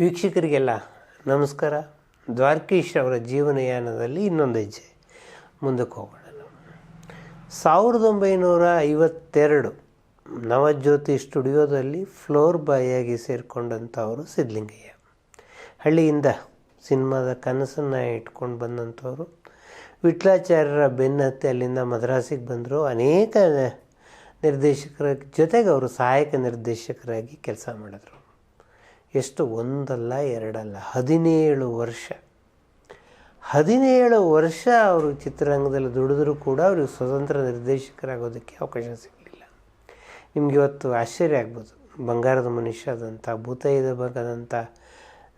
ವೀಕ್ಷಕರಿಗೆಲ್ಲ ನಮಸ್ಕಾರ. ದ್ವಾರಕೀಶ್ ಅವರ ಜೀವನಯಾನದಲ್ಲಿ ಇನ್ನೊಂದು ಹೆಜ್ಜೆ. ಮುಂದಕ್ಕೆ ಹೋಗೋಣ ಸಾವಿರದ ಒಂಬೈನೂರ ಐವತ್ತೆರಡು ನವಜ್ಯೋತಿ ಸ್ಟುಡಿಯೋದಲ್ಲಿ ಫ್ಲೋರ್ ಬಾಯಾಗಿ ಸೇರಿಕೊಂಡಂಥವರು ಸಿದ್ಧಲಿಂಗಯ್ಯ. ಹಳ್ಳಿಯಿಂದ ಸಿನಿಮಾದ ಕನಸನ್ನು ಇಟ್ಕೊಂಡು ಬಂದಂಥವರು. ವಿಟ್ಲಾಚಾರ್ಯರ ಬೆನ್ನತ್ತಿ ಅಲ್ಲಿಂದ ಮದ್ರಾಸಿಗೆ ಬಂದರು. ಅನೇಕ ನಿರ್ದೇಶಕರ ಜೊತೆಗೆ ಅವರು ಸಹಾಯಕ ನಿರ್ದೇಶಕರಾಗಿ ಕೆಲಸ ಮಾಡಿದ್ರು. ಎಷ್ಟು ಒಂದಲ್ಲ ಎರಡಲ್ಲ, ಹದಿನೇಳು ವರ್ಷ. ಹದಿನೇಳು ವರ್ಷ ಅವರು ಚಿತ್ರರಂಗದಲ್ಲಿ ದುಡಿದ್ರೂ ಕೂಡ ಅವ್ರಿಗೆ ಸ್ವತಂತ್ರ ನಿರ್ದೇಶಕರಾಗೋದಕ್ಕೆ ಅವಕಾಶ ಸಿಗಲಿಲ್ಲ. ನಿಮ್ಗೆ ಇವತ್ತು ಆಶ್ಚರ್ಯ ಆಗ್ಬೋದು. ಬಂಗಾರದ ಮನುಷ್ಯದಂಥ ಭೂತೈದ ಭಾಗದಂಥ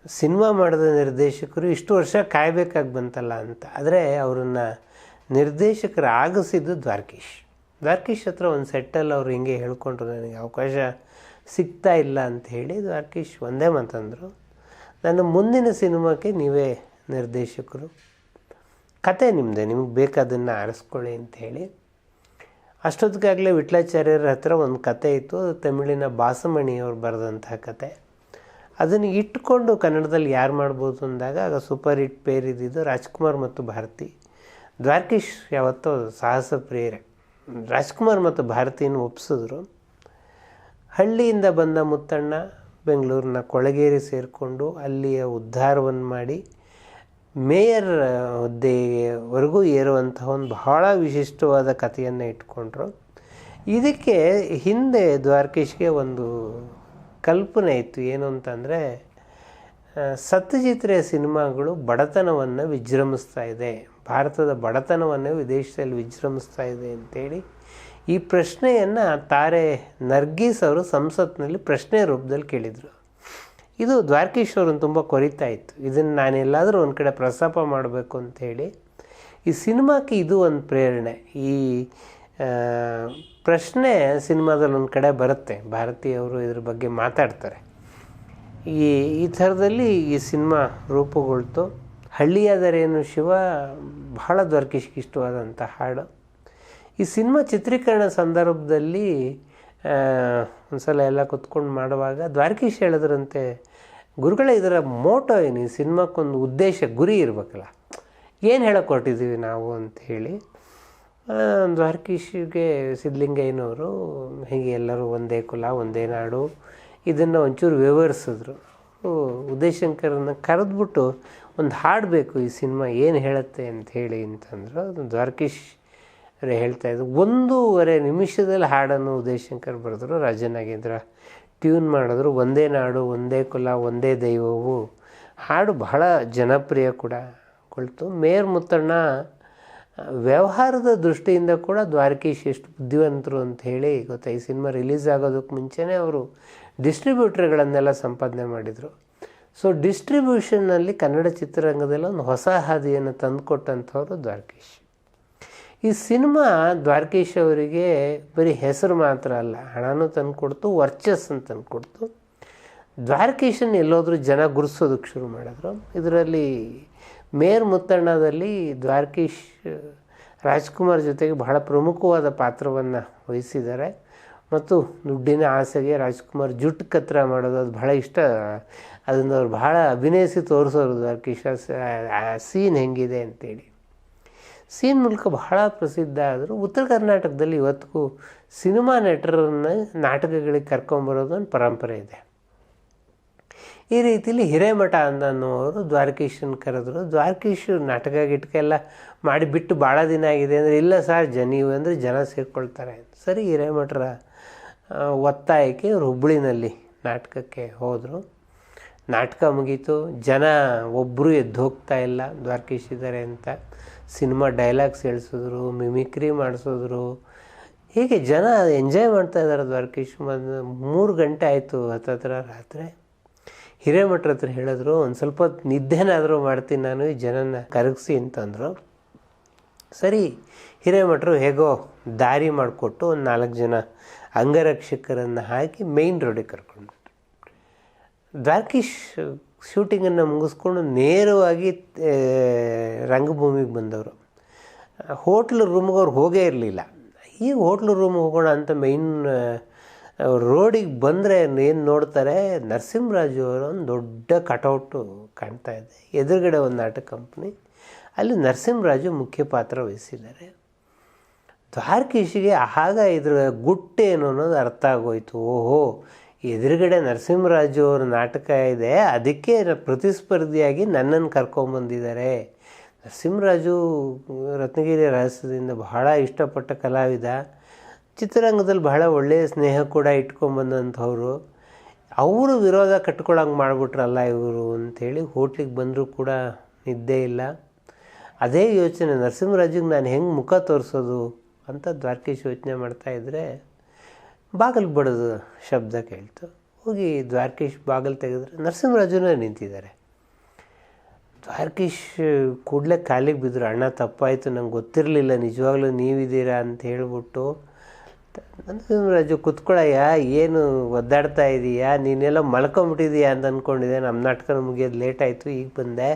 ಸಿನಿಮಾ ಮಾಡಿದ ನಿರ್ದೇಶಕರು ಇಷ್ಟು ವರ್ಷ ಕಾಯಬೇಕಾಗಿ ಬಂತಲ್ಲ ಅಂತ. ಆದರೆ ಅವರನ್ನು ನಿರ್ದೇಶಕರಾಗಿಸಿದ್ದು ದ್ವಾರಕೀಶ್. ದ್ವಾರಕೀಶ್ ಹತ್ರ ಒಂದು ಸೆಟ್ಟಲ್ಲಿ ಅವರು ಹಿಂಗೆ ಹೇಳ್ಕೊಂಡ್ರು, ನನಗೆ ಅವಕಾಶ ಸಿಗ್ತಾ ಇಲ್ಲ ಅಂತ ಹೇಳಿ ದ್ವಾರಕೀಶ್ ಒಂದೇ ಮಾತಂದರು. ನನ್ನ ಮುಂದಿನ ಸಿನಿಮಾಕ್ಕೆ ನೀವೇ ನಿರ್ದೇಶಕರು. ಕತೆ ನಿಮ್ಮದೆ ನಿಮಗೆ ಬೇಕಾದನ್ನು ಆರಿಸ್ಕೊಳ್ಳಿ ಅಂತ ಹೇಳಿ. ಅಷ್ಟೊತ್ತಿಗಾಗಲೇ ವಿಟ್ಲಾಚಾರ್ಯರ ಹತ್ರ ಒಂದು ಕತೆ ಇತ್ತು ತಮಿಳಿನ ಬಾಸಮಣಿಯವರು ಬರೆದಂತಹ ಕತೆ. ಅದನ್ನು ಇಟ್ಕೊಂಡು ಕನ್ನಡದಲ್ಲಿ ಯಾರು ಮಾಡ್ಬೋದು ಅಂದಾಗ ಆಗ ಸೂಪರ್ ಹಿಟ್ ಪೇರ್ ಇದ್ದಿದ್ದು ರಾಜ್ಕುಮಾರ್ ಮತ್ತು ಭಾರತಿ. ದ್ವಾರಕೀಶ್ ಯಾವತ್ತೋ ಸಾಹಸ ಪ್ರಿಯರೇ. ರಾಜ್ಕುಮಾರ್ ಮತ್ತು ಭಾರತಿಯನ್ನು ಒಪ್ಪಿಸಿದ್ರು ಹಳ್ಳಿಯಿಂದ ಬಂದ ಮುತ್ತಣ್ಣ ಬೆಂಗಳೂರಿನ ಕೊಳಗೇರಿ ಸೇರಿಕೊಂಡು ಅಲ್ಲಿಯ ಉದ್ಧಾರವನ್ನು ಮಾಡಿ ಮೇಯರ್ ಹುದ್ದೆವರೆಗೂ ಏರುವಂತಹ ಒಂದು ಬಹಳ ವಿಶಿಷ್ಟವಾದ ಕಥೆಯನ್ನು ಇಟ್ಕೊಂಡ್ರು. ಇದಕ್ಕೆ ಹಿಂದೆ ದ್ವಾರಕೀಶ್ಗೆ ಒಂದು ಕಲ್ಪನೆ ಇತ್ತು. ಏನು ಅಂತಂದರೆ ಸತ್ಯಜಿತ್ರೆಯ ಸಿನಿಮಾಗಳು ಬಡತನವನ್ನು ವಿಜೃಂಭಿಸ್ತಾ ಇದೆ. ಭಾರತದ ಬಡತನವನ್ನು ವಿದೇಶದಲ್ಲಿ ವಿಜೃಂಭಿಸ್ತಾ ಇದೆ ಅಂತೇಳಿ ಈ ಪ್ರಶ್ನೆಯನ್ನು ತಾರೆ ನರ್ಗೀಸ್ ಅವರು ಸಂಸತ್ನಲ್ಲಿ ಪ್ರಶ್ನೆ ರೂಪದಲ್ಲಿ ಕೇಳಿದರು. ಇದು ದ್ವಾರಕೀಶ್ ಅವ್ರನ್ನ ತುಂಬ ಕೊರಿತಾ ಇತ್ತು. ಇದನ್ನು ನಾನೆಲ್ಲಾದರೂ ಒಂದು ಕಡೆ ಪ್ರಸ್ತಾಪ ಮಾಡಬೇಕು ಅಂಥೇಳಿ ಈ ಸಿನಿಮಾಕ್ಕೆ ಇದು ಒಂದು ಪ್ರೇರಣೆ. ಈ ಪ್ರಶ್ನೆ ಸಿನಿಮಾದಲ್ಲಿ ಒಂದು ಕಡೆ ಬರುತ್ತೆ. ಭಾರತೀಯವರು ಇದ್ರ ಬಗ್ಗೆ ಮಾತಾಡ್ತಾರೆ. ಈ ಈ ಥರದಲ್ಲಿ ಈ ಸಿನಿಮಾ ರೂಪುಗೊಳ್ತು. ಹಳ್ಳಿಯಾದರೇನು ಶಿವ, ಬಹಳ ದ್ವಾರಕೀಶ್ಗೆ ಇಷ್ಟವಾದಂಥ ಹಾಡು. ಈ ಸಿನಿಮಾ ಚಿತ್ರೀಕರಣ ಸಂದರ್ಭದಲ್ಲಿ ಒಂದು ಸಲ ಎಲ್ಲ ಕುತ್ಕೊಂಡು ಮಾಡುವಾಗ ದ್ವಾರಕೀಶ್ ಹೇಳಿದ್ರಂತೆ, ಗುರುಗಳೇ, ಇದರ ಮೋಟೋ ಏನು? ಈ ಸಿನಿಮಾಕ್ಕೊಂದು ಉದ್ದೇಶ, ಗುರಿ ಇರಬೇಕಲ್ಲ. ಏನು ಹೇಳಕ್ಕೆ ಹೊರಟಿದ್ದೀವಿ ನಾವು ಅಂತ ಹೇಳಿ ದ್ವಾರಕೀಶಿಗೆ ಸಿದ್ಧಲಿಂಗಯ್ಯನವರು, ಹೀಗೆ ಎಲ್ಲರೂ ಒಂದೇ ಕುಲ, ಒಂದೇ ನಾಡು, ಇದನ್ನು ಒಂಚೂರು ವಿವರಿಸಿದ್ರು. ಉದಯಶಂಕರನ್ನ ಕರೆದ್ಬಿಟ್ಟು ಒಂದು ಹಾಡಬೇಕು ಈ ಸಿನಿಮಾ ಏನು ಹೇಳುತ್ತೆ ಅಂತ ಹೇಳಿ ಅಂತಂದರು ದ್ವಾರಕೀಶ್ ಹೇಳ್ತಾಯಿದ್ರು ಒಂದೂವರೆ ನಿಮಿಷದಲ್ಲಿ ಹಾಡನ್ನು ಉದಯಶಂಕರ್ ಬರೆದ್ರು. ರಾಜನಾಗೇಂದ್ರ ಟ್ಯೂನ್ ಮಾಡಿದ್ರು. ಒಂದೇ ನಾಡು, ಒಂದೇ ಕುಲ, ಒಂದೇ ದೈವವು. ಹಾಡು ಬಹಳ ಜನಪ್ರಿಯ ಕೂಡ. ಕೊಳ್ತು. ಮೇರ್ ಮುತ್ತಣ್ಣ, ವ್ಯವಹಾರದ ದೃಷ್ಟಿಯಿಂದ ಕೂಡ ದ್ವಾರಕೀಶ್ ಎಷ್ಟು ಬುದ್ಧಿವಂತರು ಅಂತ ಹೇಳಿ, ಗೊತ್ತಾ, ಈ ಸಿನಿಮಾ ರಿಲೀಸ್ ಆಗೋದಕ್ಕೆ ಮುಂಚೆನೇ ಅವರು ಡಿಸ್ಟ್ರಿಬ್ಯೂಟ್ರ್ಗಳನ್ನೆಲ್ಲ ಸಂಪಾದನೆ ಮಾಡಿದರು. ಸೊ, ಡಿಸ್ಟ್ರಿಬ್ಯೂಷನ್ನಲ್ಲಿ ಕನ್ನಡ ಚಿತ್ರರಂಗದಲ್ಲಿ ಒಂದು ಹೊಸ ಹಾದಿಯನ್ನು ತಂದುಕೊಟ್ಟಂಥವರು ದ್ವಾರಕೀಶ್. ಈ ಸಿನಿಮಾ ದ್ವಾರಕೀಶ್ ಅವರಿಗೆ ಬರೀ ಹೆಸರು ಮಾತ್ರ ಅಲ್ಲ, ಹಣನೂ ತಂದುಕೊಡ್ತು, ವರ್ಚಸ್ಸನ್ನು ತಂದುಕೊಡ್ತು. ದ್ವಾರಕೀಶನ್ ಎಲ್ಲೋದ್ರೂ ಜನ ಗುರುಸೋದಕ್ಕೆ ಶುರು ಮಾಡಿದ್ರು. ಇದರಲ್ಲಿ ಮೇರ್ ಮುತ್ತಣ್ಣದಲ್ಲಿ ದ್ವಾರಕೀಶ್, ರಾಜ್ಕುಮಾರ್ ಜೊತೆಗೆ ಬಹಳ ಪ್ರಮುಖವಾದ ಪಾತ್ರವನ್ನು ವಹಿಸಿದ್ದಾರೆ. ಮತ್ತು ದುಡ್ಡಿನ ಆಸೆಗೆ ರಾಜ್ಕುಮಾರ್ ಜುಟ್ ಕತ್ರ ಮಾಡೋದು ಅದು ಬಹಳ ಇಷ್ಟ. ಅದನ್ನು ಅವ್ರು ಬಹಳ ಅಭಿನಯಿಸಿ ತೋರಿಸೋರು ದ್ವಾರಕೀಶ. ಸೀನ್ ಹೆಂಗಿದೆ ಅಂತೇಳಿ. ಸೀನ್ ಮೂಲಕ ಬಹಳ ಪ್ರಸಿದ್ಧ ಆದರೂ ಉತ್ತರ ಕರ್ನಾಟಕದಲ್ಲಿ ಇವತ್ತಿಗೂ ಸಿನಿಮಾ ನಟರನ್ನು ನಾಟಕಗಳಿಗೆ ಕರ್ಕೊಂಬರೋದು ಒಂದು ಪರಂಪರೆ ಇದೆ. ಈ ರೀತಿಲಿ ಹಿರೇಮಠ ಅನ್ನೋರು ದ್ವಾರಕೀಶನ್ ಕರೆದ್ರು. ದ್ವಾರಕೀಶ್ ನಾಟಕ ಗಿಟಕ ಎಲ್ಲ ಮಾಡಿಬಿಟ್ಟು ಭಾಳ ದಿನ ಆಗಿದೆ ಅಂದರೆ ಇಲ್ಲ ಸರ್ ಜನ ನೀವು ಅಂದರೆ ಜನ ಸೇರಿಕೊಳ್ತಾರೆ ಸರಿ, ಹಿರೇಮಠರ ಒತ್ತಾಯಕ್ಕೆ ಇವರು ಹುಬ್ಬಳ್ಳಿನಲ್ಲಿ ನಾಟಕಕ್ಕೆ ಹೋದರು. ನಾಟಕ ಮುಗೀತು. ಜನ ಒಬ್ಬರು ಎದ್ದು ಹೋಗ್ತಾ ಇಲ್ಲ, ದ್ವಾರಕೀಶ್ ಇದ್ದಾರೆ ಅಂತ. ಸಿನಿಮಾ ಡೈಲಾಗ್ಸ್ ಹೇಳಿಸಿದ್ರು, ಮಿಮಿಕ್ರಿ ಮಾಡಿಸಿದ್ರು. ಹೀಗೆ ಜನ ಎಂಜಾಯ್ ಮಾಡ್ತಾ ಇದ್ದಾರೆ ದ್ವಾರಕೀಶ್. ಬಂದು ಮೂರು ಗಂಟೆ ಆಯಿತು ಹತ್ತತ್ರ ರಾತ್ರಿ. ಹಿರೇಮಠ್ರ ಹತ್ರ ಹೇಳಿದ್ರು, ಒಂದು ಸ್ವಲ್ಪ ನಿದ್ದೆನಾದರೂ ಮಾಡ್ತೀನಿ ನಾನು, ಈ ಜನನ ಕರಗಿಸಿ ಅಂತಂದರು. ಸರಿ, ಹಿರೇಮಠರು ಹೇಗೋ ದಾರಿ ಮಾಡಿಕೊಟ್ಟು ಒಂದು ನಾಲ್ಕು ಜನ ಅಂಗರಕ್ಷಕರನ್ನು ಹಾಕಿ ಮೇಯ್ನ್ ರೋಡಿಗೆ ಕರ್ಕೊಂಡು ದ್ವಾರಕೀಶ್ ಶೂಟಿಂಗನ್ನು ಮುಗಿಸ್ಕೊಂಡು ನೇರವಾಗಿ ರಂಗಭೂಮಿಗೆ ಬಂದವರು. ಹೋಟ್ಲ್ ರೂಮ್ಗೆ ಅವ್ರು ಹೋಗೇ ಇರಲಿಲ್ಲ. ಈಗ ಹೋಟ್ಲ್ ರೂಮ್ಗೆ ಹೋಗೋಣ ಅಂತ ಮೈನ್ ರೋಡಿಗೆ ಬಂದರೆ ಏನು ನೋಡ್ತಾರೆ, ನರಸಿಂಹರಾಜು ಅವರ ಒಂದು ದೊಡ್ಡ ಕಟೌಟು ಕಾಣ್ತಾ ಇದೆ. ಎದುರುಗಡೆ ಒಂದು ನಾಟಕ ಕಂಪ್ನಿ ಅಲ್ಲಿ ನರಸಿಂಹರಾಜು ಮುಖ್ಯ ಪಾತ್ರ ವಹಿಸಿದ್ದಾರೆ. ದ್ವಾರಕೀಶಿಗೆ ಆಗ ಇದ್ರ ಗುಟ್ಟೇನು ಅನ್ನೋದು ಅರ್ಥ ಆಗೋಯ್ತು. ಓಹೋ ಎದುರುಗಡೆ ನರಸಿಂಹರಾಜು ಅವ್ರ ನಾಟಕ ಇದೆ, ಅದಕ್ಕೆ ಪ್ರತಿಸ್ಪರ್ಧಿಯಾಗಿ ನನ್ನನ್ನು ಕರ್ಕೊಂಬಂದಿದ್ದಾರೆ ನರಸಿಂಹರಾಜು ರತ್ನಗಿರಿ ರಹಸ್ಯದಿಂದ ಬಹಳ ಇಷ್ಟಪಟ್ಟ ಕಲಾವಿದ. ಚಿತ್ರರಂಗದಲ್ಲಿ ಬಹಳ ಒಳ್ಳೆಯ ಸ್ನೇಹ ಕೂಡ ಇಟ್ಕೊಂಬಂದಂಥವ್ರು ಅವರು ವಿರೋಧ ಕಟ್ಕೊಳ್ಳೋಂಗೆ ಮಾಡಿಬಿಟ್ರಲ್ಲ ಇವರು ಅಂಥೇಳಿ ಹೋಟ್ಲಿಗೆ ಬಂದರೂ ಕೂಡ ನಿದ್ದೆ ಇಲ್ಲ. ಅದೇ ಯೋಚನೆ, ನರಸಿಂಹರಾಜಿಗೆ ನಾನು ಹೆಂಗೆ ಮುಖ ತೋರಿಸೋದು ಅಂತ ದ್ವಾರಕೀಶ್ ಯೋಚನೆ ಮಾಡ್ತಾಯಿದ್ರೆ ಬಾಗಿಲು ಬಡಿದು ಶಬ್ದ ಕೇಳ್ತು. ಹೋಗಿ ದ್ವಾರಕೀಶ್ ಬಾಗಿಲು ತೆಗೆದ್ರೆ ನರಸಿಂಹರಾಜುನೇ ನಿಂತಿದ್ದಾರೆ. ದ್ವಾರಕೀಶ್ ಕೂಡಲೇ ಕಾಲಿಗೆ ಬಿದ್ದರು ಅಣ್ಣ, ತಪ್ಪಾಯಿತು, ನಂಗೆ ಗೊತ್ತಿರಲಿಲ್ಲ, ನಿಜವಾಗ್ಲೂ ನೀವಿದ್ದೀರಾ? ಅಂತ ಹೇಳ್ಬಿಟ್ಟು, ನರಸಿಂಹರಾಜು ಕುತ್ಕೊಳ್ಳಯ್ಯ ಏನು ಒದ್ದಾಡ್ತಾ ಇದೀಯಾ? ನೀನೆಲ್ಲ ಮಲ್ಕೊಂಬಿಟ್ಟಿದೀಯಾ? ಅಂತ ಅಂದ್ಕೊಂಡಿದ್ದೆ ನಮ್ಮ ನಾಟಕ ಮುಗಿಯೋದು ಲೇಟ್ ಆಯಿತು, ಈಗ ಬಂದೆ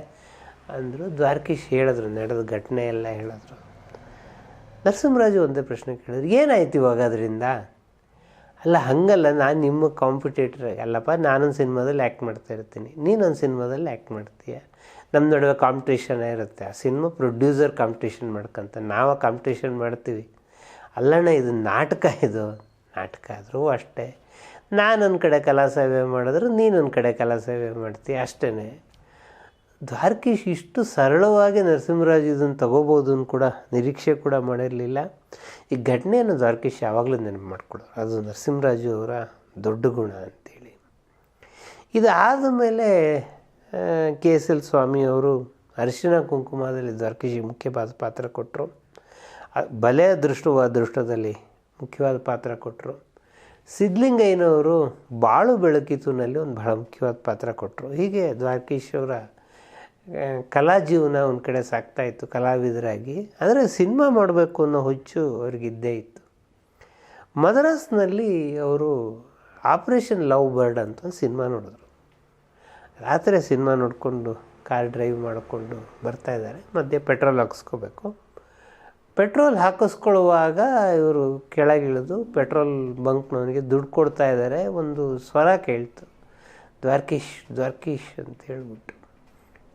ಅಂದರು ದ್ವಾರಕೀಶ್ ಹೇಳಿದ್ರು, ನಡೆದ ಘಟನೆ ಎಲ್ಲ ಹೇಳಿದ್ರು. ನರಸಿಂಹರಾಜು ಒಂದೇ ಪ್ರಶ್ನೆ ಕೇಳಿದ್ರು, ಏನಾಯ್ತು ಇವಾಗ ಅದರಿಂದ? ಅಲ್ಲ, ಹಂಗಲ್ಲ. ನಾನು ನಿಮ್ಮ ಕಾಂಪಿಟೇಟರ್ ಅಲ್ಲಪ್ಪ, ನಾನೊಂದು ಸಿನಿಮಾದಲ್ಲಿ ಆ್ಯಕ್ಟ್ ಮಾಡ್ತಾ ಇರ್ತೀನಿ. ನೀನೊಂದು ಸಿನಿಮಾದಲ್ಲಿ ಆ್ಯಕ್ಟ್ ಮಾಡ್ತೀಯ? ನಮ್ಮ ನಡುವೆ ಕಾಂಪಿಟೇಷನ್ ಇರುತ್ತೆ. ಆ ಸಿನಿಮಾ ಪ್ರೊಡ್ಯೂಸರ್ ಕಾಂಪಿಟೇಷನ್ ಮಾಡ್ಕೊಂತ ನಾವು ಕಾಂಪಿಟೇಷನ್ ಮಾಡ್ತೀವಿ. ಅಲ್ಲಣ್ಣ, ಇದು ನಾಟಕ ಇದು. ನಾಟಕ ಆದರೂ ಅಷ್ಟೇ. ನಾನೊಂದು ಕಡೆ ಕಲಾ ಸೇವೆ ಮಾಡಿದ್ರೆ ನೀನೊಂದು ಕಡೆ ಕಲಾ ಸೇವೆ ಮಾಡ್ತೀಯ? ಅಷ್ಟೇ ದ್ವಾರಕೀಶ್ ಇಷ್ಟು ಸರಳವಾಗಿ ನರಸಿಂಹರಾಜ್ ಇದನ್ನು ತಗೋಬೋದು ಅಂತ ಕೂಡ ನಿರೀಕ್ಷೆ ಕೂಡ ಮಾಡಿರಲಿಲ್ಲ. ಈ ಘಟನೆಯನ್ನು ದ್ವಾರಕೀಶ್ ಯಾವಾಗಲೂ ನೆನಪು ಮಾಡಿಕೊಡೋರು. ಅದು ನರಸಿಂಹರಾಜು ಅವರ ದೊಡ್ಡ ಗುಣ ಅಂತೇಳಿ. ಇದಾದ ಮೇಲೆ ಕೆ ಎಸ್ ಎಲ್ ಸ್ವಾಮಿ ಅವರು ಅರಿಶಿನ ಕುಂಕುಮದಲ್ಲಿ ದ್ವಾರಕೀಶಿಗೆ ಮುಖ್ಯವಾದ ಪಾತ್ರ ಕೊಟ್ಟರು ಬಲೆ ಅದೃಷ್ಟವ ಅದೃಷ್ಟದಲ್ಲಿ ಮುಖ್ಯವಾದ ಪಾತ್ರ ಕೊಟ್ಟರು ಸಿದ್ಲಿಂಗಯ್ಯನವರು ಬಾಳು ಬೆಳಕಿತುನಲ್ಲಿ ಒಂದು ಬಹಳ ಮುಖ್ಯವಾದ ಪಾತ್ರ ಕೊಟ್ಟರು ಹೀಗೆ ದ್ವಾರಕೀಶ್ ಅವರ ಕಲಾ ಜೀವನ ಒಂದು ಕಡೆ ಸಾಗ್ತಾ ಇತ್ತು, ಕಲಾವಿದರಾಗಿ. ಆದರೆ ಸಿನಿಮಾ ಮಾಡಬೇಕು ಅನ್ನೋ ಹುಚ್ಚು ಅವ್ರಿಗಿದ್ದೇ ಇತ್ತು. ಮದ್ರಾಸ್ನಲ್ಲಿ ಅವರು ಆಪ್ರೇಷನ್ ಲವ್ ಬರ್ಡ್ ಅಂತ ಒಂದು ಸಿನಿಮಾ ನೋಡಿದ್ರು. ರಾತ್ರಿ ಸಿನಿಮಾ ನೋಡಿಕೊಂಡು ಕಾರ್ ಡ್ರೈವ್ ಮಾಡಿಕೊಂಡು ಬರ್ತಾ ಇದ್ದಾರೆ. ಮಧ್ಯೆ ಪೆಟ್ರೋಲ್ ಹಾಕಿಸ್ಕೋಬೇಕು. ಪೆಟ್ರೋಲ್ ಹಾಕಿಸ್ಕೊಳ್ಳುವಾಗ ಇವರು ಕೆಳಗಿಳಿದು ಪೆಟ್ರೋಲ್ ಬಂಕ್ನವನಿಗೆ ದುಡ್ಡು ಕೊಡ್ತಾ ಇದ್ದಾರೆ. ಒಂದು ಸ್ವರ ಕೇಳ್ತು. ದ್ವಾರ್ಕೀಶ್ ದ್ವಾರ್ಕೀಶ್ ಅಂತ ಹೇಳ್ಬಿಟ್ಟು.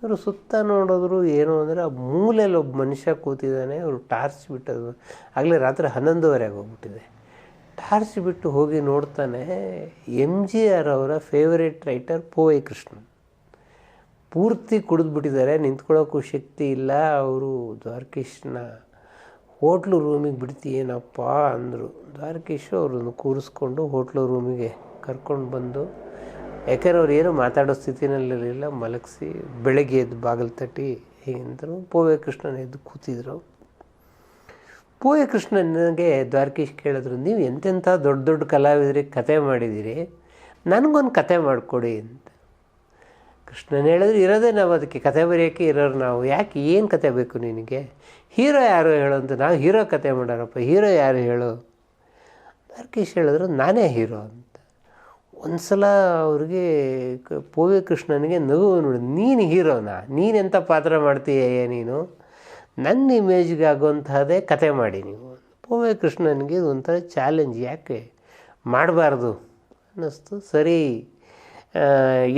ಇವರು ಸುತ್ತ ನೋಡಿದ್ರು ಏನು ಅಂದರೆ ಆ ಮೂಲೆಯಲ್ಲಿ ಒಬ್ಬ ಮನುಷ್ಯ ಕೂತಿದ್ದಾನೆ ಅವರು ಟಾರ್ಚ್ ಬಿಟ್ಟದು ಆಗಲೇ ರಾತ್ರಿ ಹನ್ನೊಂದುವರೆಗೆ ಹೋಗ್ಬಿಟ್ಟಿದೆ ಟಾರ್ಚ್ ಬಿಟ್ಟು ಹೋಗಿ ನೋಡ್ತಾನೆ ಎಂ ಜಿ ಆರ್ ಅವರ ಫೇವರೇಟ್ ರೈಟರ್ ಪೋವೆ ಕೃಷ್ಣನ್. ಪೂರ್ತಿ ಕುಡಿದ್ಬಿಟ್ಟಿದ್ದಾರೆ, ನಿಂತ್ಕೊಳ್ಳೋಕ್ಕೂ ಶಕ್ತಿ ಇಲ್ಲ, ಅವರು ದ್ವಾರಕೀಶ್ನ ಹೋಟ್ಲು ರೂಮಿಗೆ ಬಿಡ್ತೀಯೇನಪ್ಪ ಅಂದರು. ದ್ವಾರಕೀಶು ಅವ್ರನ್ನು ಕೂರಿಸ್ಕೊಂಡು ಹೋಟ್ಲು ರೂಮಿಗೆ ಕರ್ಕೊಂಡು ಬಂದು ಯಾಕಂದ್ರೆ ಅವ್ರು ಏನು ಮಾತಾಡೋ ಸ್ಥಿತಿನಲ್ಲಿರಲಿಲ್ಲ, ಮಲಗಿಸಿ ಬೆಳಗ್ಗೆ ಎದ್ದು ಬಾಗಿಲು ತಟ್ಟಿ ಹೀಗಂತರು ಪೋವೆ ಕೃಷ್ಣನ ಎದ್ದು ಕೂತಿದ್ರು. ಪೋವೆ ಕೃಷ್ಣನಿಗೆ ದ್ವಾರಕೀಶ್ ಕೇಳಿದ್ರು, ನೀವು ಎಂತೆಂಥ ದೊಡ್ಡ ದೊಡ್ಡ ಕಲಾವಿದರಿಗೆ ಕತೆ ಮಾಡಿದ್ದೀರಿ. ನನಗೊಂದು ಕತೆ ಮಾಡಿಕೊಡಿ ಅಂತ. ಕೃಷ್ಣನ್ ಹೇಳಿದ್ರು, ಇರೋದೇ ನಾವು ಅದಕ್ಕೆ ಕತೆ ಬರೆಯೋಕ್ಕೆ ಇರೋರು ನಾವು. ಯಾಕೆ, ಏನು ಕತೆ ಬೇಕು ನಿನಗೆ? ಹೀರೋ ಯಾರು ಹೇಳು ಅಂತ, ನಾವು ಹೀರೋ ಕತೆ ಮಾಡೋರಪ್ಪ ಹೀರೋ ಯಾರು ಹೇಳು? ದ್ವಾರಕೀಶ್ ಹೇಳಿದ್ರು, ನಾನೇ ಹೀರೋ ಅಂತ. ಒಂದು ಸಲ ಅವ್ರಿಗೆ ಪೋವೆ ಕೃಷ್ಣನಿಗೆ ನಗು ನೋಡಿ, ನೀನು ಹೀರೋನ ನೀನೆಂಥ ಪಾತ್ರ ಮಾಡ್ತೀಯ ನೀನು? ನನ್ನ ಇಮೇಜ್ಗೆ ಆಗುವಂತಹದೇ ಕತೆ ಮಾಡಿ ನೀವು. ಪೋವೆ ಕೃಷ್ಣನಿಗೆ ಒಂಥರ ಚಾಲೆಂಜ್ ಯಾಕೆ ಮಾಡಬಾರ್ದು ಅನ್ನಿಸ್ತು. ಸರಿ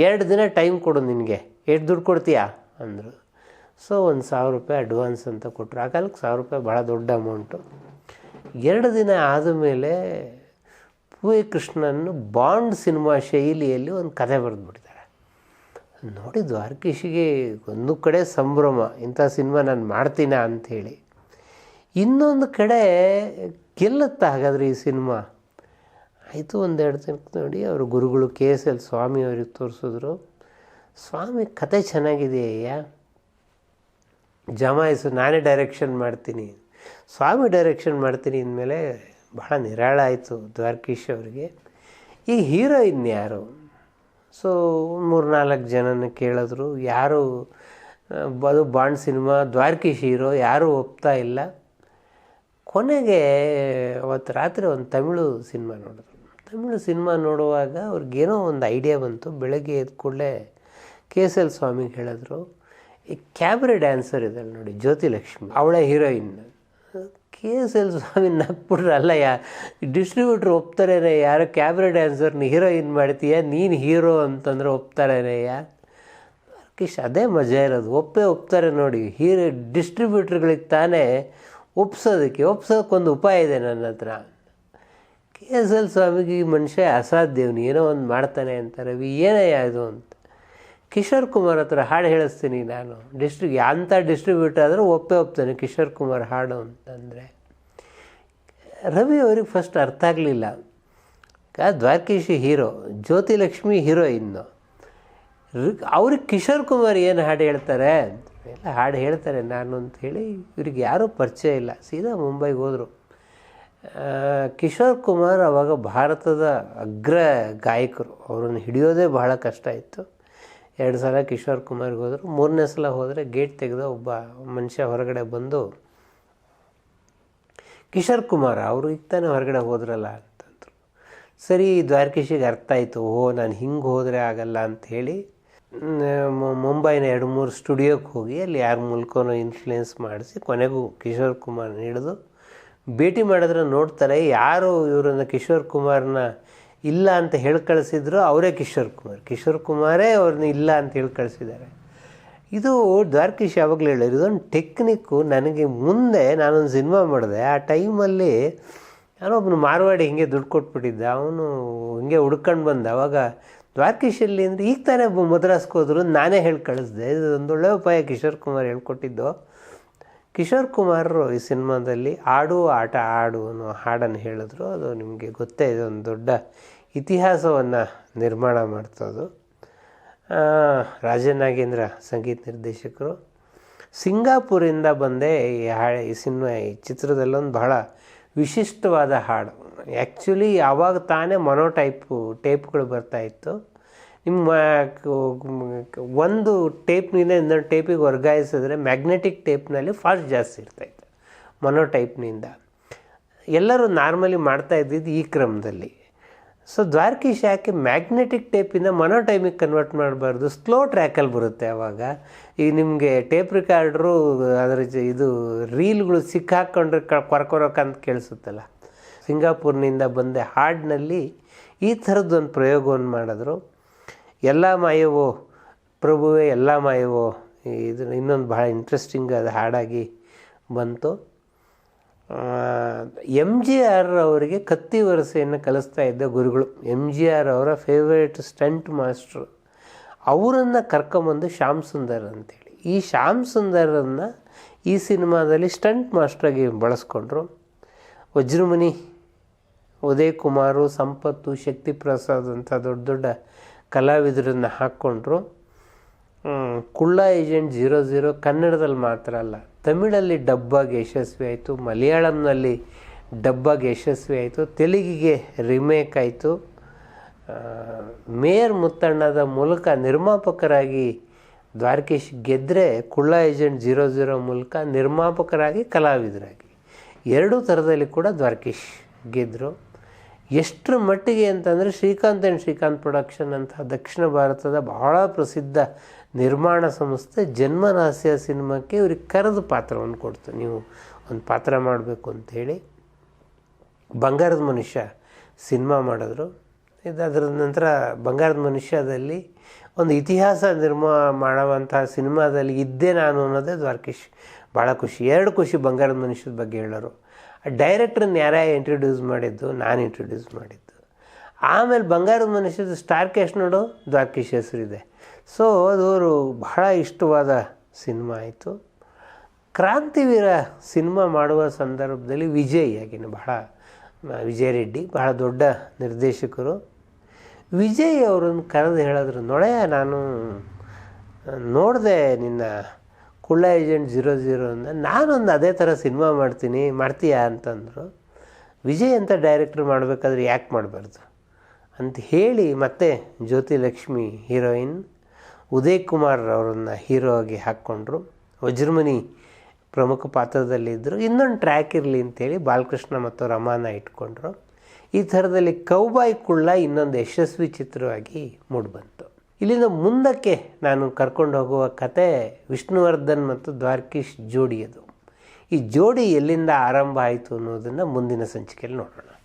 ಎರಡು ದಿನ ಟೈಮ್ ಕೊಡು ನಿನಗೆ. ಎಷ್ಟು ದುಡ್ಡು ಕೊಡ್ತೀಯಾ? ಅಂದರು. ಸೊ ಒಂದು ಸಾವಿರ ರೂಪಾಯಿ ಅಡ್ವಾನ್ಸ್ ಅಂತ ಕೊಟ್ಟರು ಆ ಕಾಲಕ್ಕೆ ಸಾವಿರ ರೂಪಾಯಿ ಭಾಳ ದೊಡ್ಡ ಅಮೌಂಟು ಎರಡು ದಿನ ಆದಮೇಲೆ ಪೂವೆ ಕೃಷ್ಣನ್ನು ಬಾಂಡ್ ಸಿನಿಮಾ ಶೈಲಿಯಲ್ಲಿ ಒಂದು ಕತೆ ಬರೆದ್ಬಿಡ್ತಾರೆ. ನೋಡಿ ದ್ವಾರಕೀಶಿಗೆ ಒಂದು ಕಡೆ ಸಂಭ್ರಮ, ಇಂಥ ಸಿನಿಮಾ ನಾನು ಮಾಡ್ತೀನ ಅಂಥೇಳಿ. ಇನ್ನೊಂದು ಕಡೆ ಗೆಲ್ಲುತ್ತಾ ಹಾಗಾದರೆ ಈ ಸಿನಿಮಾ? ಆಯಿತು, ಒಂದೆರಡು ದಿನ ನೋಡಿ, ಅವರು ಗುರುಗಳು ಕೆ ಎಸ್ ಎಲ್ ಸ್ವಾಮಿ ಅವ್ರಿಗೆ ತೋರಿಸಿದ್ರು. ಸ್ವಾಮಿ ಕತೆ ಚೆನ್ನಾಗಿದೆಯಯ್ಯ? ಜಮಾಯಿಸು ನಾನೇ ಡೈರೆಕ್ಷನ್ ಮಾಡ್ತೀನಿ. ಸ್ವಾಮಿ ಡೈರೆಕ್ಷನ್ ಮಾಡ್ತೀನಿ ಅಂದಮೇಲೆ ಬಹಳ ನಿರಾಳ ಆಯಿತು ದ್ವಾರಕೀಶ್ ಅವರಿಗೆ. ಈ ಹೀರೋ ಯಾರು? ಸೊ ಮೂರು ನಾಲ್ಕು ಜನನ ಕೇಳಿದ್ರು. ಯಾರು, ಅದು ಬಾಂಡ್ ಸಿನಿಮಾ, ದ್ವಾರಕೀಶ್ ಹೀರೋ, ಯಾರೂ ಒಪ್ತಾ ಇಲ್ಲ. ಕೊನೆಗೆ ಅವತ್ತು ರಾತ್ರಿ ಒಂದು ತಮಿಳು ಸಿನಿಮಾ ನೋಡಿದ್ರು. ತಮಿಳು ಸಿನಿಮಾ ನೋಡುವಾಗ ಅವ್ರಿಗೇನೋ ಒಂದು ಐಡಿಯಾ ಬಂತು. ಬೆಳಗ್ಗೆ ಎದ್ದ ಕೂಡಲೇ ಕೆ ಎಸ್ ಎಲ್ ಸ್ವಾಮಿಗೆ ಹೇಳಿದ್ರು, ಈ ಕ್ಯಾಬ್ರೆ ಡ್ಯಾನ್ಸರ್ ಇದ್ದಾಳೆ ನೋಡಿ ಜ್ಯೋತಿಲಕ್ಷ್ಮಿ ಅವಳೇ heroine. K S L Swamy ನಕ್ಬಿಟ್ರೆ ಯಾ ಡಿಸ್ಟ್ರಿಬ್ಯೂಟ್ರ್ ಒಪ್ತಾರೇನೆ ಯಾರೋ ಕ್ಯಾಮ್ರಾ ಡ್ಯಾನ್ಸರ್ನ ಹೀರೋಯಿನ್ ಮಾಡ್ತೀಯ? ನೀನು ಹೀರೋ ಅಂತಂದ್ರೆ ಒಪ್ತಾರೇನೆಯ ಕಿಶ್ ಅದೇ ಮಜಾ ಇರೋದು. ಒಪ್ಪೇ ಒಪ್ತಾರೆ ನೋಡಿ. ಹೀರೋ ಡಿಸ್ಟ್ರಿಬ್ಯೂಟ್ರ್ಗಳಿಗೆ ತಾನೇ ಒಪ್ಸೋದಕ್ಕೆ, ಒಪ್ಸೋಕ್ಕೊಂದು ಉಪಾಯ ಇದೆ ನನ್ನ ಹತ್ರ. ಕೆ ಎಸ್ ಎಲ್ ಸ್ವಾಮಿಗೆ ಈ ಮನುಷ್ಯ ಅಸಾಧ್ಯವ್ನು. ಏನೋ ಒಂದು ಮಾಡ್ತಾನೆ ಅಂತಾರೆ. ಏನಯ್ಯ ಇದು ಅಂತ? ಕಿಶೋರ್ ಕುಮಾರ್ ಹತ್ರ ಹಾಡು ಹೇಳಿಸ್ತೀನಿ ನಾನು. ಡಿಸ್ಟ್ರಿಕ್ ಅಂಥ ಡಿಸ್ಟ್ರಿಬ್ಯೂಟರ್ ಆದರೆ ಒಪ್ಪೇ ಒಪ್ತಾನೆ ಕಿಶೋರ್ ಕುಮಾರ್ ಹಾಡು ಅಂತಂದರೆ. ರವಿ ಅವ್ರಿಗೆ ಫಸ್ಟ್ ಅರ್ಥ ಆಗಲಿಲ್ಲ. ದ್ವಾರಕೀಶಿ ಹೀರೋ ಜ್ಯೋತಿಲಕ್ಷ್ಮಿ ಹೀರೋ ಇನ್ನು ಅವ್ರಿಗೆ ಕಿಶೋರ್ ಕುಮಾರ್ ಏನು ಹಾಡು ಹೇಳ್ತಾರೆ? ಎಲ್ಲ ಹಾಡು ಹೇಳ್ತಾರೆ ನಾನು ಅಂತ ಹೇಳಿ ಇವ್ರಿಗೆ ಯಾರೂ ಪರಿಚಯ ಇಲ್ಲ. ಸೀದಾ ಮುಂಬೈಗೆ ಹೋದರು. ಕಿಶೋರ್ ಕುಮಾರ್ ಅವಾಗ ಭಾರತದ ಅಗ್ರ ಗಾಯಕರು. ಅವರನ್ನು ಹಿಡಿಯೋದೇ ಬಹಳ ಕಷ್ಟ ಇತ್ತು. ಎರಡು ಸಲ ಕಿಶೋರ್ ಕುಮಾರ್ಗೆ ಹೋದರು. ಮೂರನೇ ಸಲ ಹೋದರೆ ಗೇಟ್ ತೆಗೆದು ಒಬ್ಬ ಮನುಷ್ಯ ಹೊರಗಡೆ ಬಂದು, ಕಿಶೋರ್ ಕುಮಾರ್, ಅವರು ಈಗ ಹೊರಗಡೆ ಹೋದ್ರಲ್ಲ ಅಂತಂದರು ಸರಿ, ದ್ವಾರಕೀಶಿಗೆ ಅರ್ಥ ಆಯಿತು. ಓ ನಾನು ಹಿಂಗೆ ಹೋದರೆ ಆಗಲ್ಲ ಅಂತ ಹೇಳಿ ಮುಂಬೈನ ಎರಡು ಮೂರು ಸ್ಟುಡಿಯೋಕ್ಕೆ ಹೋಗಿ ಅಲ್ಲಿ ಯಾರ ಮೂಲಕನೂ ಇನ್ಫ್ಲೂಯೆನ್ಸ್ ಮಾಡಿಸಿ ಕೊನೆಗೂ ಕಿಶೋರ್ ಕುಮಾರ್ನ ಹಿಡಿದು ಭೇಟಿ ಮಾಡಿದ್ರೆ ನೋಡ್ತಾರೆ, ಯಾರು ಇವರನ್ನು ಕಿಶೋರ್ ಕುಮಾರ್ನ ಇಲ್ಲ ಅಂತ ಹೇಳಿ ಕಳಿಸಿದ್ರು ಅವರೇ ಕಿಶೋರ್ ಕುಮಾರ್. ಕಿಶೋರ್ ಕುಮಾರೇ ಅವ್ರನ್ನ ಇಲ್ಲ ಅಂತ ಹೇಳಿ ಕಳಿಸಿದ್ದಾರೆ. ಇದು ದ್ವಾರಕೀಶ್ ಯಾವಾಗಲೂ ಹೇಳಿದ್ರು, ಇದೊಂದು ಟೆಕ್ನಿಕ್ಕು ನನಗೆ ಮುಂದೆ ನಾನೊಂದು ಸಿನಿಮಾ ಮಾಡಿದೆ. ಆ ಟೈಮಲ್ಲಿ ಒಬ್ಬನು ಮಾರವಾಡಿ ಹಿಂಗೆ ದುಡ್ಡು ಕೊಟ್ಬಿಟ್ಟಿದ್ದ. ಅವನು ಹಿಂಗೆ ಹುಡ್ಕೊಂಡು ಬಂದ. ಅವಾಗ ದ್ವಾರಕೀಶಲ್ಲಿ ಅಂದರೆ ಈಗ ತಾನೇ ಮದ್ರಾಸ್ಗೆ ಹೋದ್ರು ನಾನೇ ಹೇಳಿ ಕಳಿಸ್ದೆ. ಇದು ಒಂದು ಒಳ್ಳೆಯ ಉಪಾಯ ಕಿಶೋರ್ ಕುಮಾರ್ ಹೇಳ್ಕೊಟ್ಟಿದ್ದು. ಕಿಶೋರ್ ಕುಮಾರರು ಈ ಸಿನಿಮಾದಲ್ಲಿ ಆಡು ಆಟ ಆಡು ಅನ್ನೋ ಹಾಡನ್ನು ಹೇಳಿದ್ರು. ಅದು ನಿಮಗೆ ಗೊತ್ತೇ, ಇದೆ ಒಂದು ದೊಡ್ಡ ಇತಿಹಾಸವನ್ನು ನಿರ್ಮಾಣ ಮಾಡ್ತದು. ರಾಜನಾಗೇಂದ್ರ ಸಂಗೀತ ನಿರ್ದೇಶಕರು. ಸಿಂಗಾಪುರಿಂದ ಬಂದೆ ಈ ಹಾ, ಈ ಸಿನಿಮಾ, ಈ ಚಿತ್ರದಲ್ಲೊಂದು ಬಹಳ ವಿಶಿಷ್ಟವಾದ ಹಾಡು. ಆ್ಯಕ್ಚುಲಿ ಯಾವಾಗ ತಾನೇ ಮನೋಟೈಪು ಟೇಪ್ಗಳು ಬರ್ತಾಯಿತ್ತು ನಿಮ್ಮ, ಒಂದು ಟೇಪ್ನಿಂದ ಇನ್ನೊಂದು ಟೇಪಿಗೆ ವರ್ಗಾಯಿಸಿದ್ರೆ ಮ್ಯಾಗ್ನೆಟಿಕ್ ಟೇಪ್ನಲ್ಲಿ ಫಾಸ್ಟ್ ಜಾಸ್ತಿ ಇರ್ತಾಯಿತ್ತು ಮೊನೋ ಟೈಪ್ನಿಂದ ಎಲ್ಲರೂ ನಾರ್ಮಲಿ ಮಾಡ್ತಾ ಇದ್ದಿದ್ದು ಈ ಕ್ರಮದಲ್ಲಿ. ಸೊ ದ್ವಾರಕೀಶ್ ಯಾಕೆ ಮ್ಯಾಗ್ನೆಟಿಕ್ ಟೇಪಿಂದ ಮೊನೋ ಟೈಮಿಗೆ ಕನ್ವರ್ಟ್ ಮಾಡಬಾರ್ದು, ಸ್ಲೋ ಟ್ರ್ಯಾಕಲ್ಲಿ ಬರುತ್ತೆ ಆವಾಗ ಈಗ ನಿಮಗೆ ಟೇಪ್ ರಿಕಾರ್ಡ್ರು ಅದರ ಇದು ರೀಲ್ಗಳು ಸಿಕ್ಕಾಕ್ಕೊಂಡ್ರೆ ಕ ಕೊರ್ಕೊರಕ್ಕಂತ ಕೇಳಿಸುತ್ತಲ್ಲ. ಸಿಂಗಾಪುರ್ನಿಂದ ಬಂದೆ ಹಾಡಿನಲ್ಲಿ ಈ ಥರದ್ದೊಂದು ಪ್ರಯೋಗವನ್ನು ಮಾಡಿದ್ರು. ಎಲ್ಲ ಮಾಯವೋ, ಪ್ರಭುವೇ ಎಲ್ಲ ಮಾಯವೋ ಇದು ಇನ್ನೊಂದು ಭಾಳ ಇಂಟ್ರೆಸ್ಟಿಂಗ್ ಅದು ಹಾಡಾಗಿ ಬಂತು. ಎಂ ಜಿ ಆರ್ ಅವರಿಗೆ ಕತ್ತಿ ವರಸೆಯನ್ನು ಕಲಿಸ್ತಾ ಇದ್ದ ಗುರುಗಳು. ಎಂ ಜಿ ಆರ್ ಅವರ ಫೇವ್ರೇಟ್ ಸ್ಟಂಟ್ ಮಾಸ್ಟ್ರು ಅವರನ್ನು ಕರ್ಕೊಂಬಂದು ಶ್ಯಾಮ್ ಸುಂದರ್ ಅಂತೇಳಿ. ಈ ಶ್ಯಾಮ್ ಸುಂದರನ್ನು ಈ ಸಿನಿಮಾದಲ್ಲಿ ಸ್ಟಂಟ್ ಮಾಸ್ಟ್ರಾಗಿ ಬಳಸ್ಕೊಂಡ್ರು. ವಜ್ರಮುನಿ ಉದಯ್ ಕುಮಾರು ಸಂಪತ್ತು ಶಕ್ತಿ ಪ್ರಸಾದ್ ಅಂತ ದೊಡ್ಡ ದೊಡ್ಡ ಕಲಾವಿದರನ್ನು ಹಾಕ್ಕೊಂಡ್ರು. ಕುಳ್ಳ ಏಜೆಂಟ್ ಜೀರೋ ಝೀರೋ ಕನ್ನಡದಲ್ಲಿ ಮಾತ್ರ ಅಲ್ಲ, ತಮಿಳಲ್ಲಿ ಡಬ್ಬಾಗಿ ಯಶಸ್ವಿ ಆಯಿತು, ಮಲಯಾಳಂನಲ್ಲಿ ಡಬ್ಬಾಗಿ ಯಶಸ್ವಿ ಆಯಿತು, ತೆಲುಗಿಗೆ ರಿಮೇಕ್ ಆಯಿತು. ಮೇಯರ್ ಮುತ್ತಣ್ಣದ ಮೂಲಕ ನಿರ್ಮಾಪಕರಾಗಿ ದ್ವಾರಕೀಶ್ ಗೆದ್ದರೆ ಕುಳ್ಳ ಏಜೆಂಟ್ ಜೀರೋ ಝೀರೋ ಮೂಲಕ ನಿರ್ಮಾಪಕರಾಗಿ ಕಲಾವಿದರಾಗಿ. ಎರಡೂ ಥರದಲ್ಲಿ ಕೂಡ ದ್ವಾರಕೀಶ್ ಗೆದ್ದರು ಎಷ್ಟರ ಮಟ್ಟಿಗೆ ಅಂತಂದರೆ ಶ್ರೀಕಾಂತ್ ಆ್ಯಂಡ್ ಶ್ರೀಕಾಂತ್ ಪ್ರೊಡಕ್ಷನ್ ಅಂತಹ ದಕ್ಷಿಣ ಭಾರತದ ಬಹಳ ಪ್ರಸಿದ್ಧ ನಿರ್ಮಾಣ ಸಂಸ್ಥೆ ಜನ್ಮರಹಸ್ಯ ಸಿನಿಮಾಕ್ಕೆ ಇವ್ರಿಗೆ ಕರೆದು ಪಾತ್ರವನ್ನು ಕೊಡ್ತು. ನೀವು ಒಂದು ಪಾತ್ರ ಮಾಡಬೇಕು ಅಂಥೇಳಿ ಬಂಗಾರದ ಮನುಷ್ಯ ಸಿನಿಮಾ ಮಾಡಿದ್ರು. ಇದು ನಂತರ ಬಂಗಾರದ ಮನುಷ್ಯದಲ್ಲಿ ಒಂದು ಇತಿಹಾಸ ನಿರ್ಮಾ ಮಾಡುವಂತಹ ಸಿನಿಮಾದಲ್ಲಿ ಇದ್ದೆ ನಾನು ಅನ್ನೋದೇ ದ್ವಾರಕೀಶ್. ಭಾಳ ಖುಷಿ. ಎರಡು ಖುಷಿ ಬಂಗಾರದ ಮನುಷ್ಯದ ಬಗ್ಗೆ ಹೇಳೋರು. ಡೈರೆಕ್ಟ್ರನ್ನ ಯಾರ್ಯಾ ಇಂಟ್ರೊಡ್ಯೂಸ್ ಮಾಡಿದ್ದು, ನಾನು ಇಂಟ್ರೊಡ್ಯೂಸ್ ಮಾಡಿದ್ದು. ಆಮೇಲೆ ಬಂಗಾರದ ಮನುಷ್ಯದ ಸ್ಟಾರ್ ಕ್ಯಾಶ್ ನೋಡು, ದ್ವಾರಕೀಶ್ ಹೆಸರಿದೆ. ಸೊ ಅದು ಅವರು ಬಹಳ ಇಷ್ಟವಾದ ಸಿನಿಮಾ ಆಯಿತು. ಕ್ರಾಂತಿವೀರ ಸಿನಿಮಾ ಮಾಡುವ ಸಂದರ್ಭದಲ್ಲಿ ವಿಜಯ್ ಆಗಿನ ಬಹಳ ವಿಜಯ್ ರೆಡ್ಡಿ, ಬಹಳ ದೊಡ್ಡ ನಿರ್ದೇಶಕರು. ವಿಜಯ್ ಅವರನ್ನು ಕರೆದು ಹೇಳಿದ್ರು ನೋಡೆಯ ನಾನು, ನೋಡಿದೆ ನಿನ್ನ ಕುಳ್ಳ ಏಜೆಂಟ್ ಜೀರೋ ಜೀರೋ ಅಂದ ನಾನೊಂದು ಅದೇ ಥರ ಸಿನಿಮಾ ಮಾಡ್ತೀನಿ, ಮಾಡ್ತೀಯಾ ಅಂತಂದರು, ವಿಜಯ್ ಅಂತ ಡೈರೆಕ್ಟ್ರ್ ಮಾಡಬೇಕಾದ್ರೆ ಯಾಕೆ ಮಾಡಬಾರ್ದು? ಅಂತ ಹೇಳಿ ಮತ್ತೆ ಜ್ಯೋತಿ ಲಕ್ಷ್ಮಿ ಹೀರೋಯಿನ್ ಉದಯ್ ಕುಮಾರ್ ಅವರನ್ನು ಹೀರೋ ಆಗಿ ಹಾಕ್ಕೊಂಡ್ರು. ವಜ್ರಮನಿ ಪ್ರಮುಖ ಪಾತ್ರದಲ್ಲಿದ್ದರು ಇನ್ನೊಂದು ಟ್ರ್ಯಾಕ್ ಇರಲಿ ಅಂತೇಳಿ ಬಾಲಕೃಷ್ಣ ಮತ್ತು ರಮಾನ ಇಟ್ಕೊಂಡ್ರು. ಈ ಥರದಲ್ಲಿ ಕೌಬಾಯ್ ಕುಳ್ಳ ಇನ್ನೊಂದು ಯಶಸ್ವಿ ಚಿತ್ರವಾಗಿ ಮೂಡಿಬಂತು. ಇಲ್ಲಿಂದ ಮುಂದಕ್ಕೆ ನಾನು ಕರ್ಕೊಂಡು ಹೋಗುವ ಕತೆ ವಿಷ್ಣುವರ್ಧನ್ ಮತ್ತು ದ್ವಾರಕೀಶ್ ಜೋಡಿಯದು ಈ ಜೋಡಿ ಎಲ್ಲಿಂದ ಆರಂಭ ಆಯಿತು ಅನ್ನೋದನ್ನು ಮುಂದಿನ ಸಂಚಿಕೆಯಲ್ಲಿ ನೋಡೋಣ.